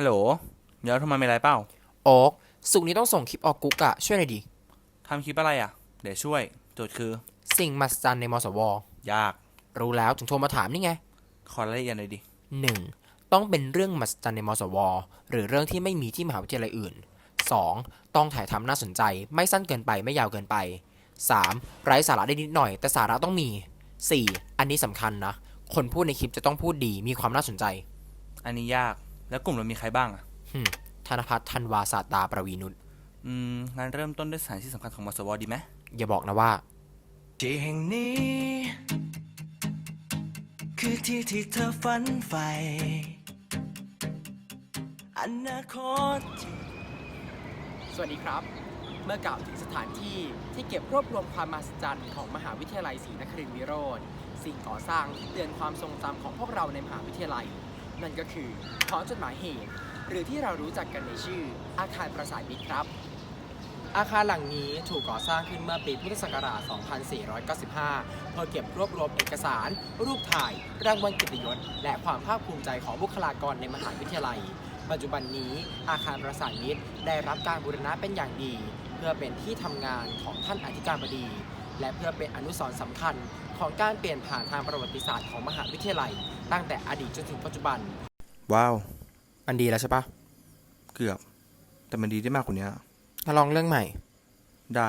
ฮัลโหลเดี๋ยวโทรมามีอะไรเปล่าโอ๊กสุกร์นี้ต้องส่งคลิปออกกุ๊กอะช่วยหน่อยดิทำคลิปอะไรอะ เดี๋ยวช่วย โจทย์คือ สิ่งมหัศจรรย์ในมสวยากรู้แล้วถึงโทรมาถามนี่ไง ขอรายละเอียดหน่อยดิ 1. ต้องเป็นเรื่องมหัศจรรย์ในมสว หรือเรื่องที่ไม่มีที่มหาวิทยาลัยอื่น 2. ต้องถ่ายทำน่าสนใจ ไม่สั้นเกินไปไม่ยาวเกินไป 3. ไร้สาระได้นิดหน่อย แต่สาระต้องมี 4. อันนี้สำคัญนะ คนพูดในคลิปจะต้องพูดดีมีความน่าสนใจ อันนี้ยาก แล้วกลุ่มเรามีใครบ้างอะหึ่มธนพัฒน์ธันวาศาสตราประวีนุชอืมงั้นเริ่มต้นด้วยสถานที่สำคัญของมสวดีไหมอย่าบอกนะว่าที่แห่งนี้ คือที่ที่เธอฝันใฝ่อนาคต สวัสดีครับ เมื่อกล่าวถึงสถานที่ที่เก็บรวบรวมความมหัศจรรย์ของมหาวิทยาลัยศรีนครินทรวิโรธสิ่งก่อสร้างที่เตือนความทรงจำของพวกเราในมหาวิทยาลัย นั่นก็คือหอจดหมายเหตุ หรือที่เรารู้จักกันในชื่อ อาคารปราสาทมิตรครับ อาคารหลังนี้ถูกก่อสร้างขึ้นเมื่อปีพุทธศักราช 2495 เพื่อเก็บรวบรวมเอกสาร รูปถ่าย รางวัลเกียรติยศ และความภาคภูมิใจของบุคลากรในมหาวิทยาลัย ปัจจุบันนี้อาคารปราสาทมิตรได้รับการบูรณะเป็นอย่างดี เพื่อเป็นที่ทำงานของท่านอธิการบดีและเพื่อเป็นอนุสรณ์สำคัญ ของการเปลี่ยนผ่านทางประวัติศาสตร์ของมหาวิทยาลัย ตั้งแต่อดีตจนถึงปัจจุบัน ว้าวมันดีแล้วใช่ปะเกือบ แต่มันดีได้มากกว่านี้มาลองเรื่องใหม่ ได้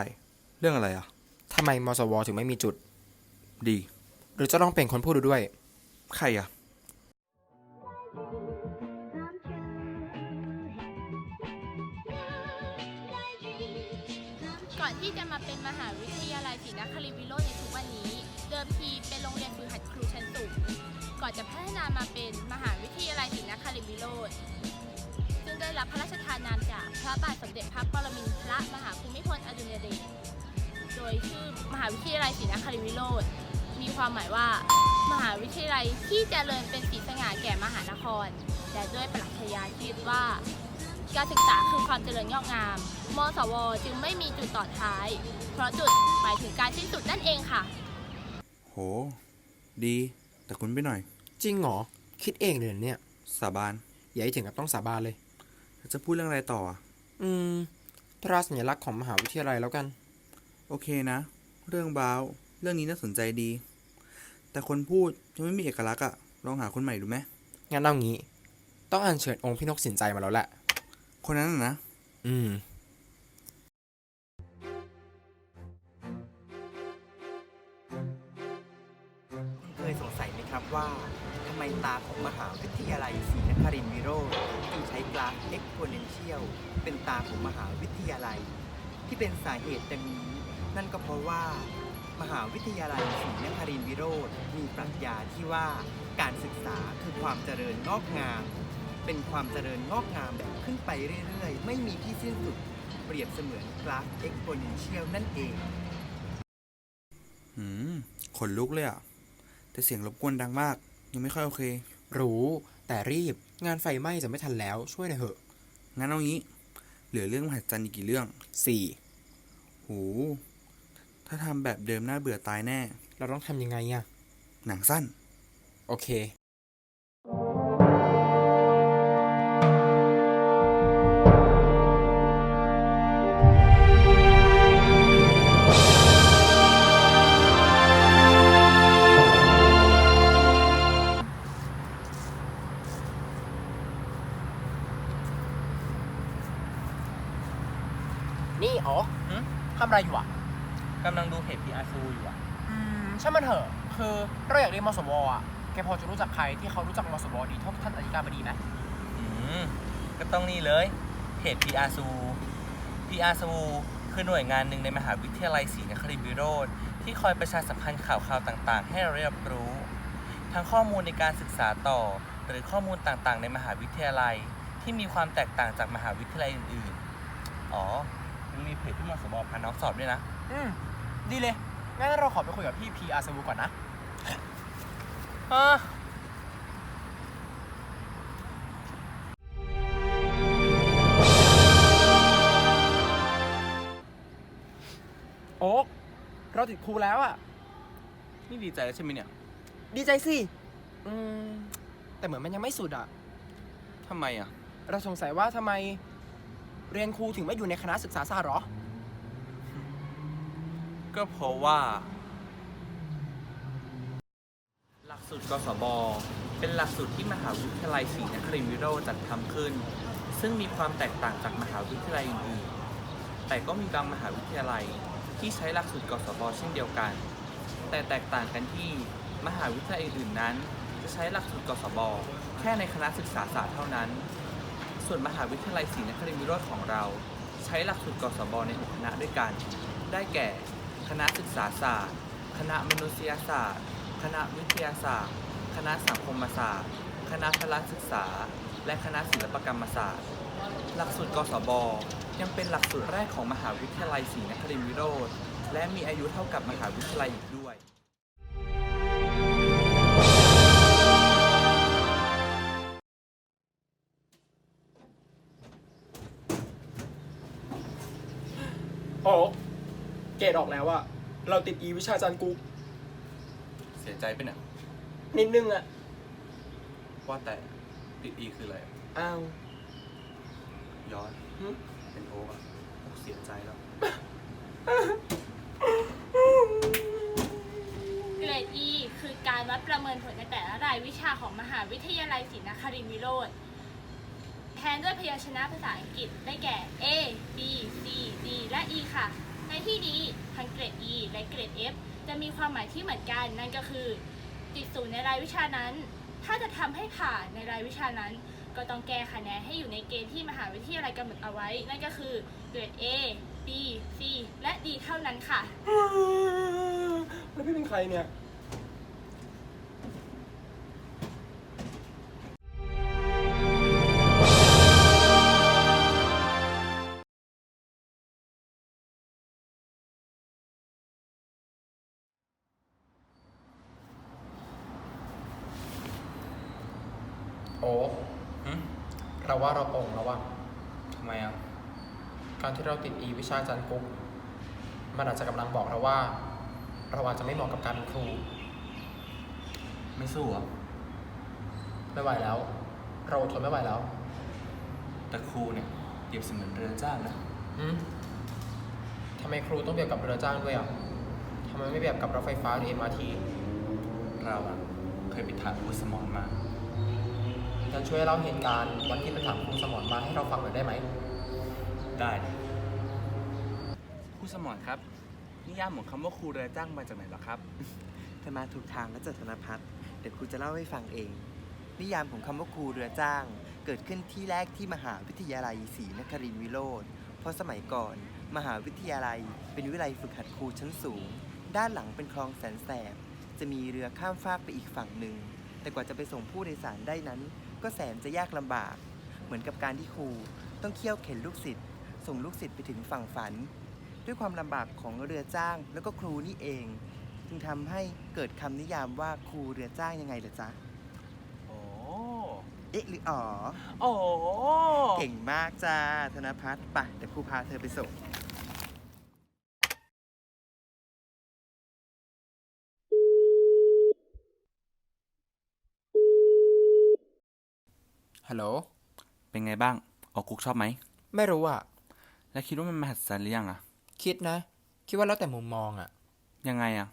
เรื่องอะไรอะทำไมมสวถึงไม่มีจุด ดี หรือจะลองเป็นคนพูดดูด้วย ใครอะ ก่อนที่จะมาเป็นมหาวิทยาลัยศรีนครินทรวิโรจน์ในทุกวันนี้ เดิมทีเป็นโรงเรียนฝึกหัดครูชั้นสูง ก่อนจะพัฒนามาเป็นมหาวิทยาลัยศรีนครินทรวิโรธซึ่งได้รับพระราชทานนามจากพระบาทสมเด็จพระปรมินทรมหาภูมิพลอดุลยเดช โดยชื่อมหาวิทยาลัยศรีนครินทรวิโรจน์มีความหมายว่า มหาวิทยาลัยที่เจริญเป็นสีสง่าแก่มหานคร แต่ด้วยปรัชญาคิดว่า การศึกษาคือความเจริญงอกงาม มสว จึงไม่มีจุดต่อท้าย เพราะจุดหมายถึงการสิ้นสุดนั่นเองค่ะ ดี แต่คุณไปหน่อย จริงเหรอ คิดเองเลยเหรอเนี่ย สาบานอย่าให้ถึงกับต้องสาบานเลยแล้วจะพูดเรื่องอะไรต่ออะอืม ตราสัญลักษณ์ของมหาวิทยาลัยแล้วกัน โอเคนะ เรื่องบ้าว เรื่องนี้น่าสนใจดี แต่คนพูดยังไม่มีเอกลักษณ์อะลองหาคนใหม่ดูไหมงั้นเอางี้ ต้องอัญเชิญองค์พี่นกสินใจมาแล้วแหละ คนนั้นน่ะนะ อืม ว่าทำไมตาของมหาวิทยาลัยศรีนครินทรวิโรธจึงใช้กราฟ exponential เป็นตาของมหาวิทยาลัย ที่เป็นสาเหตุดังนี้ นั่นก็เพราะว่า มหาวิทยาลัยศรีนครินทรวิโรธมีปรัชญาที่ว่าการศึกษาคือความเจริญงอกงาม เป็นความเจริญงอกงามแบบขึ้นไปเรื่อยๆ ไม่มีที่สิ้นสุด เปรียบเสมือนกราฟ exponential นั่นเอง หืมขนลุกเลยอะ แต่เสียงรบกวนดังมาก ยังไม่ค่อยโอเค รู้แต่รีบงานไฟไหม้จะไม่ทันแล้วช่วยหน่อยเถอะ งั้นเอางี้ เหลือเรื่องมหัศจรรย์อีกกี่เรื่องสี่โหถ้าทำแบบเดิมน่าเบื่อตายแน่ เราต้องทำยังไงอะหนังสั้น โอเค นี่อ๋อหืมทำอะไรอยู่อะ กำลังดูเพจ PR ซูอยู่อะ อืมช่างมันเถอะ คือเราอยากเรียนมสวอะ แกพอจะรู้จักใครที่เขารู้จักมสวดีเท่าท่านอธิการบดีไหมอืมก็ต้องนี่เลยเพจ PR ซู PR ซูคือหน่วยงานหนึ่งในมหาวิทยาลัยศรีนครินทรวิโรธที่คอยประชาสัมพันธ์ข่าวคราวต่างๆ ให้เราได้รับรู้ ทั้งข้อมูลในการศึกษาต่อ หรือข้อมูลต่างๆ ในมหาวิทยาลัย ที่มีความแตกต่างจากมหาวิทยาลัยอื่นๆ อ๋อ ยังมีเพจที่มสบพาน้องสอบด้วยนะ อืมดีเลย งั้นเราขอไปคุยกับพี่พีอาร์ซวูก่อนนะอะโอ๊กเราติดครูแล้วอะ นี่ดีใจแล้วใช่ไหมเนี่ยดีใจสิ อืม แต่เหมือนมันยังไม่สุดอะ ทำไมอะ เราสงสัยว่าทำไม เรียนครูถึงไม่อยู่ในคณะศึกษาศาสตร์หรอ ก็เพราะว่า หลักสูตรกศบเป็นหลักสูตรที่มหาวิทยาลัยศรีนครินทรวิโรจน์จัดทำขึ้น ซึ่งมีความแตกต่างจากมหาวิทยาลัยอื่นๆแต่ก็มีบางมหาวิทยาลัยที่ใช้หลักสูตรกศบเช่นเดียวกัน แต่แตกต่างกันที่มหาวิทยาลัยอื่นๆนั้น จะใช้หลักสูตรกศบแค่ในคณะศึกษาศาสตร์เท่านั้น ส่วนมหาวิทยาลัยศรีนครินทรวิโรจน์ของเรา ใช้หลักสูตรกศบใน 6 คณะด้วยกัน ได้แก่ คณะศึกษาศาสตร์ คณะมนุษยศาสตร์ คณะวิทยาศาสตร์ คณะสังคมศาสตร์ คณะพละศึกษา และคณะศิลปกรรมศาสตร์ หลักสูตรกศบยังเป็นหลักสูตรแรกของมหาวิทยาลัยศรีนครินทรวิโรธและมีอายุเท่ากับมหาวิทยาลัยอีกด้วย เกรดออกแล้วว่า เราติดอีวิชาจารย์กุ๊กเสียใจไปเนี่ยนิดนึงอะว่าแต่ติดอีคืออะไรอ้าว ย้อนหึ เป็นโอ๊กอะโอ๊กเสียใจแล้ว เกรด E คือการวัดประเมินผลในแต่ละรายวิชาของมหาวิทยาลัยศรีนครินทรวิโรธแทนด้วยพยัญชนะภาษาอังกฤษได้แก่ A B C D และ E ค่ะ ในที่นี้ทั้งเกรด E และเกรด F จะมีความหมายที่เหมือนกัน นั่นก็คือ ติดศูนย์ในรายวิชานั้น ถ้าจะทำให้ผ่านในรายวิชานั้น ก็ต้องแก้คะแนนให้อยู่ในเกณฑ์ที่มหาวิทยาลัยกำหนดเอาไว้ นั่นก็คือเกรด A B C และ D เท่านั้นค่ะ แล้วพี่เป็นใครเนี่ย เราว่าเราตรงแล้วว่าทำไมอะ การที่เราติดอีวิชาจันทร์กุ๊กมันอาจจะกำลังบอกเราว่า เราอาจจะไม่เหมาะกับการเป็นครู ไม่สู้อะ ไม่ไหวแล้ว เราทนไม่ไหวแล้วแต่ครูเนี่ยเปรียบเสมือนเรือจ้างนะอืมทำไมครูต้องเปรียบกับเรือจ้างด้วยอะทำไมไม่เปรียบกับรถไฟฟ้าหรือ MRT เราอะเคยไปถามครูสมอนมา งั้นช่วยเล่าเหตุการณ์วันที่ไปถามครูสมรมาให้เราฟังหน่อยได้ไหม ได้เลยครูสมอนครับ นิยามของคำว่าครูเรือจ้างมาจากไหนเหรอครับ เธอมาถูกทางและจัดธนพัฒน์เดี๋ยวครูจะเล่าให้ฟังเอง นิยามของคำว่าครูเรือจ้าง เกิดขึ้นที่แรกที่มหาวิทยาลัยศรีนครินทรวิโรธเพราะสมัยก่อน มหาวิทยาลัย เป็นวิทยาลัยฝึกหัดครูชั้นสูง ด้านหลังเป็นคลองแสนแสบ จะมีเรือข้ามฟากไปอีกฝั่งหนึ่ง แต่กว่าจะไปส่งผู้โดยสารได้นั้น ก็แสนจะยากลำบาก เหมือนกับการที่ครูต้องเคี่ยวเข็นลูกศิษย์ส่งลูกศิษย์ไปถึงฝั่งฝัน ด้วยความลำบากของเรือจ้างแล้วก็ครูนี่เอง จึงทำให้เกิดคำนิยามว่าครูเรือจ้างยังไงเหรอจ๊ะโอ้เอ๊ะหรืออ๋อ โอ้ เก่งมากจ้าธนพัฒน์ไปะเดี๋ยวครูพาเธอไปส่ง ฮัลโหล เป็นไงบ้าง ออกกุ๊กชอบไหม ไม่รู้อะแล้วคิดว่ามันมหัศจรรย์หรือยังอะคิดนะ คิดว่าแล้วแต่มุมมองอะยังไงอะ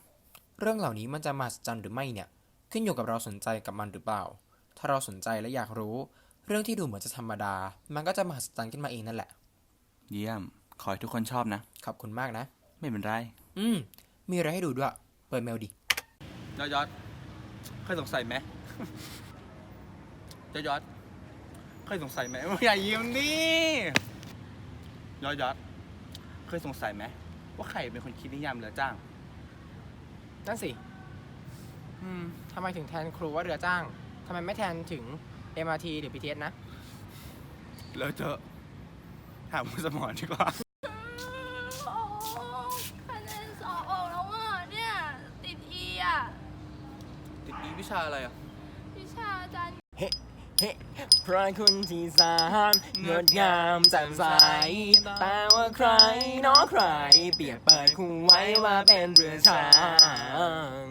เรื่องเหล่านี้มันจะมหัศจรรย์หรือไม่เนี่ย ขึ้นอยู่กับเราสนใจกับมันหรือเปล่า ถ้าเราสนใจและอยากรู้ เรื่องที่ดูเหมือนจะธรรมดา มันก็จะมหัศจรรย์ขึ้นมาเองนั่นแหละ เยี่ยม ขอให้ทุกคนชอบนะ ขอบคุณมากนะ ไม่เป็นไร อืม มีอะไรให้ดูด้วย เปิดเมลดิยอดยอดเคยสงสัยไหมยอดยอด เคยสงสัยไหมว่าอย่ายิ้มดิยอดยอดเคยสงสัยไหมว่าใครเป็นคนคิดนิยามเรือจ้าง นั่นสิ อืมทำไมถึงแทนครูว่าเรือจ้างทำไมไม่แทนถึง MRT หรือ BTS นะเลอะเทอะถามคุณสมอนดีกว่า โอ้คะแนนสอบออกแล้วอะเนี่ย ติด E อะ ติดอีวิชาอะไรอะ วิชาอาจารย์ เฮ้ พระคุณที่สามงดงามแจ่มใส แต่ว่าใครเน้อใคร เปรียบเปิดคู่ไว้ว่าเป็นเรือช้าง